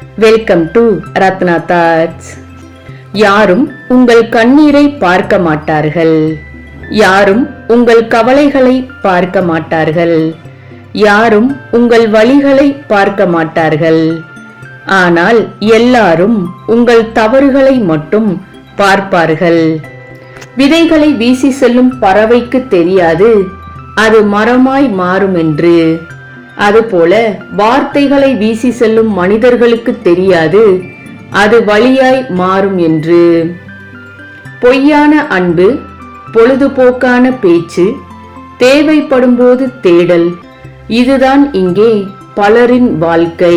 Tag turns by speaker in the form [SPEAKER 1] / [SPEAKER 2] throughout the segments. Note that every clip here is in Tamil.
[SPEAKER 1] வெல்கம் டு ரத்னா தாட்ஸ் யாரும் உங்கள் கண்ணீரை பார்க்க மாட்டார்கள். யாரும் உங்கள் கவலைகளை பார்க்க மாட்டார்கள். யாரும் உங்கள் வழிகளை பார்க்க மாட்டார்கள். ஆனால் எல்லாரும் உங்கள் தவறுகளை மட்டும் பார்ப்பார்கள். விதைகளை வீசி செல்லும் பறவைக்கு தெரியாது. அது மரமாய் மாறும் என்று அதுபோல வார்த்தைகளை வீசி செல்லும் மனிதர்களுக்கு தெரியாது அது வழியாய் மாறும் என்று. பொய்யான அன்பு பொழுதுபோக்கான பேச்சு தேவைப்படும்போது தேடல் இதுதான் இங்கே பலரின் வாழ்க்கை.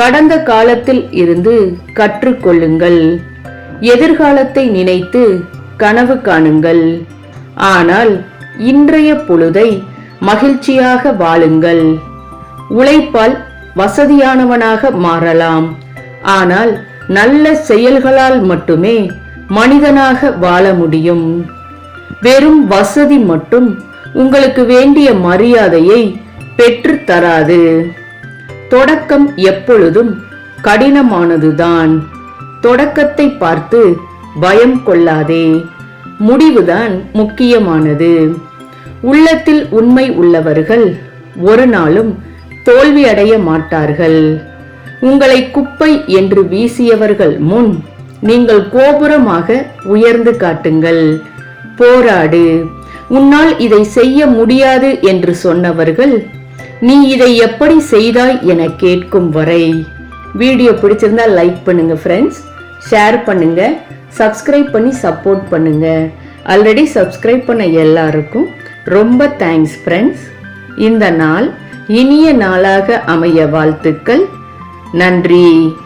[SPEAKER 1] கடந்த காலத்தில் இருந்து கற்றுக்கொள்ளுங்கள் எதிர்காலத்தை நினைத்து கனவு காணுங்கள். ஆனால் இன்றைய பொழுதை மகிழ்ச்சியாக வாழுங்கள். உழைப்பால் வசதியானவனாக மாறலாம். ஆனால் நல்ல செயல்களால் மட்டுமே மனிதனாக வாழ முடியும். வெறும் வசதி மட்டும் உங்களுக்கு வேண்டிய மரியாதையை பெற்று தராது. தொடக்கம் எப்பொழுதும் கடினமானதுதான். தொடக்கத்தை பார்த்து பயம் கொள்ளாதே. முடிவுதான் முக்கியமானது. உள்ளத்தில் உண்மை உள்ளவர்கள் ஒரு நாளும் தோல்வியடைய மாட்டார்கள். உங்களை குப்பை என்று வீசியவர்கள் முன் நீங்கள் கோபுரமாக உயர்ந்து காட்டுங்கள். போராடு. உன்னால் இதை செய்ய முடியாது என்று சொன்னவர்கள் நீ இதை எப்படி செய்தாய் என கேட்கும் வரை. வீடியோ பிடிச்சிருந்தா லைக் பண்ணுங்க ஃப்ரெண்ட்ஸ் ஷேர் பண்ணுங்க. சப்ஸ்கிரைப் பண்ணி சப்போர்ட் பண்ணுங்க. ஆல்ரெடி சப்ஸ்கிரைப் பண்ண எல்லாருக்கும் ரொம்ப தேங்க்ஸ் ஃப்ரெண்ட்ஸ் இந்த நாள் இனிய நாளாக அமைய வாழ்த்துக்கள். நன்றி.